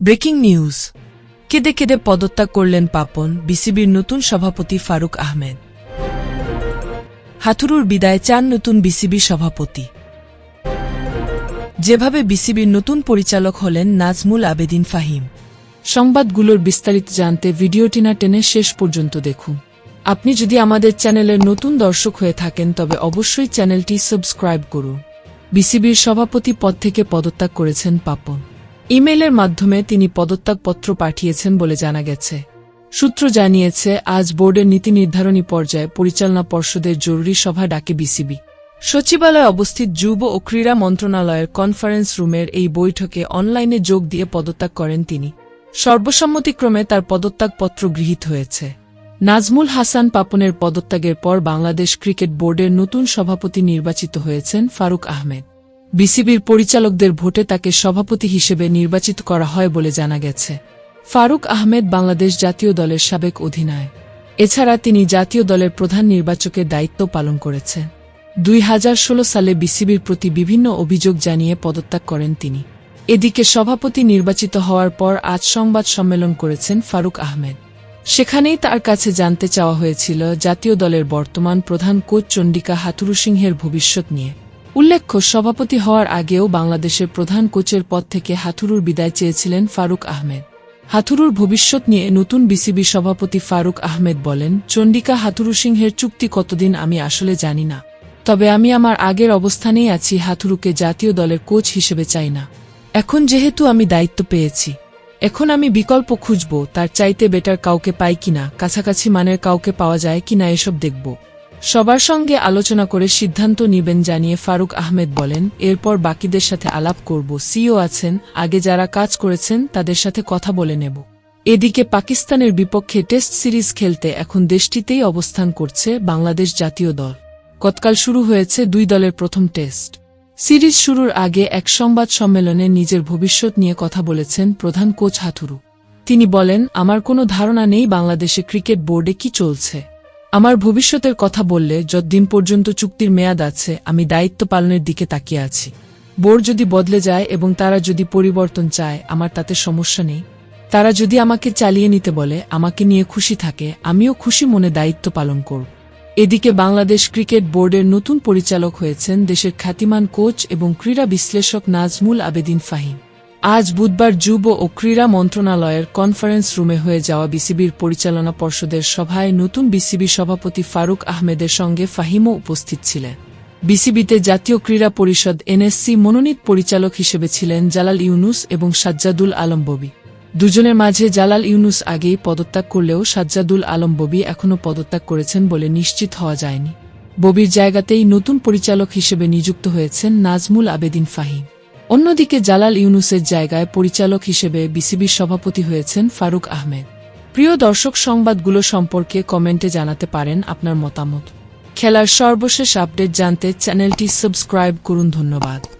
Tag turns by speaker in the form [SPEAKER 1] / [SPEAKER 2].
[SPEAKER 1] Breaking news. কেঁদে কেঁদে পদত্যাগ করলেন পাপন বিসিবির নতুন সভাপতি ফারুক আহমেদ। হাথুরুর বিদায় চান নতুন বিসিবি সভাপতি। যেভাবে বিসিবির নতুন পরিচালক হলেন নাজমুল আবেদিন ফাহিম।
[SPEAKER 2] সংবাদগুলোর বিস্তারিত জানতে ভিডিওটি না টেনে শেষ পর্যন্ত দেখুন। আপনি যদি আমাদের চ্যানেলের নতুন দর্শক হয়ে থাকেন, তবে অবশ্যই চ্যানেলটি সাবস্ক্রাইব করুন। বিসিবির সভাপতি পদ থেকে পদত্যাগ করেছেন পাপন। ইমেইলের মাধ্যমে তিনি পদত্যাগপত্র পাঠিয়েছেন বলে জানা গেছে। সূত্র জানিয়েছে, আজ বোর্ডের নীতি নির্ধারণী পর্যায়ে পরিচালনা পর্ষদের জরুরি সভা ডাকে বিসিবি।
[SPEAKER 1] সচিবালয়ে অবস্থিত যুব ও ক্রীড়া মন্ত্রণালয়ের কনফারেন্স রুমের এই বৈঠকে অনলাইনে যোগ দিয়ে পদত্যাগ করেন তিনি। সর্বসম্মতিক্রমে তার পদত্যাগপত্র গৃহীত হয়েছে।
[SPEAKER 2] নাজমুল হাসান পাপনের পদত্যাগের পর বাংলাদেশ ক্রিকেট বোর্ডের নতুন সভাপতি নির্বাচিত হয়েছেন ফারুক আহমেদ। বিসিবির পরিচালকদের ভোটে তাকে সভাপতি হিসেবে নির্বাচিত করা হয় বলে জানা গেছে। ফারুক আহমেদ বাংলাদেশ জাতীয় দলের সাবেক অধিনায়ক। এছাড়া তিনি জাতীয় দলের প্রধান নির্বাচকের দায়িত্ব পালন করেছেন। দুই হাজার ষোলো সালে বিসিবির প্রতি বিভিন্ন অভিযোগ জানিয়ে পদত্যাগ করেন তিনি। এদিকে সভাপতি নির্বাচিত হওয়ার পর আজ সংবাদ সম্মেলন করেছেন ফারুক আহমেদ। সেখানেই তার কাছে জানতে চাওয়া হয়েছিল, জাতীয় দলের বর্তমান প্রধান কোচ চণ্ডিকা হাথুরু সিংহের ভবিষ্যৎ নিয়ে। উল্লেখ্য, সভাপতি হওয়ার আগেও বাংলাদেশের প্রধান কোচের পদ থেকে হাথুরুর বিদায় চেয়েছিলেন ফারুক আহমেদ। হাথুরুর ভবিষ্যৎ নিয়ে নতুন বিসিবি সভাপতি ফারুক আহমেদ বলেন চণ্ডিকা হাথুরু সিংহের চুক্তি কতদিন আমি আসলে জানি না। তবে আমি আমার আগের অবস্থানেই আছি, হাথুরুকে জাতীয় দলের কোচ হিসেবে চাই না। এখন যেহেতু আমি দায়িত্ব পেয়েছি, এখন আমি বিকল্প খুঁজব, তার চাইতে বেটার কাউকে পাই কিনা, কাছাকাছি মানের কাউকে পাওয়া যায় কিনা এসব দেখব। সবার সঙ্গে আলোচনা করে সিদ্ধান্ত নিবেন জানিয়ে ফারুক আহমেদ বলেন, এরপর বাকিদের সাথে আলাপ করব। সিও আছেন, আগে যারা কাজ করেছেন তাদের সাথে কথা বলে নেব। এদিকে পাকিস্তানের বিপক্ষে টেস্ট সিরিজ খেলতে এখন দেশটিতেই অবস্থান করছে বাংলাদেশ জাতীয় দল। গতকাল শুরু হয়েছে দুই দলের প্রথম টেস্ট। সিরিজ শুরুর আগে এক সংবাদ সম্মেলনে নিজের ভবিষ্যৎ নিয়ে কথা বলেছেন প্রধান কোচ হাথুরু তিনি বলেন, আমার কোনো ধারণা নেই বাংলাদেশে ক্রিকেট বোর্ডে কি চলছে। আমার ভবিষ্যতের কথা বললে যতদিন পর্যন্ত চুক্তির মেয়াদ আছে, আমি দায়িত্ব পালনের দিকে তাকিয়ে আছি। বোর্ড যদি বদলে যায় এবং তারা যদি পরিবর্তন চায়, আমার তাতে সমস্যা নেই। তারা যদি আমাকে চালিয়ে নিতে বলে, আমাকে নিয়ে খুশি থাকে, আমিও খুশি মনে দায়িত্ব পালন করব। এদিকে বাংলাদেশ ক্রিকেট বোর্ডের নতুন পরিচালক হয়েছেন দেশের খ্যাতিমান কোচ এবং ক্রীড়া বিশ্লেষক নাজমুল আবেদিন ফাহিম। আজ বুধবার যুব ও ক্রীড়া মন্ত্রণালয়ের কনফারেন্স রুমে হয়ে যাওয়া বিসিবির পরিচালনা পর্ষদের সভায় নতুন বিসিবি সভাপতি ফারুক আহমেদের সঙ্গে ফাহিমও উপস্থিত ছিলেন। বিসিবিতে জাতীয় ক্রীড়া পরিষদ এনএসসি মনোনীত পরিচালক হিসেবে ছিলেন জালাল ইউনুস এবং সাজ্জাদুল আলম ববি। দুজনের মাঝে জালাল ইউনুস আগেই পদত্যাগ করলেও সাজ্জাদুল আলম ববি এখনও পদত্যাগ করেছেন বলে নিশ্চিত হওয়া যায়নি। ববির জায়গাতেই নতুন পরিচালক হিসেবে নিযুক্ত হয়েছেন নাজমুল আবেদিন ফাহিম। অন্যদিকে জালাল ইউনুসের জায়গায় পরিচালক হিসেবে বিসিবির সভাপতি হয়েছেন ফারুক আহমেদ। প্রিয় দর্শক, সংবাদগুলো সম্পর্কে কমেন্টে জানাতে পারেন আপনার মতামত। খেলার সর্বশেষ আপডেট জানতে চ্যানেলটি সাবস্ক্রাইব করুন, ধন্যবাদ।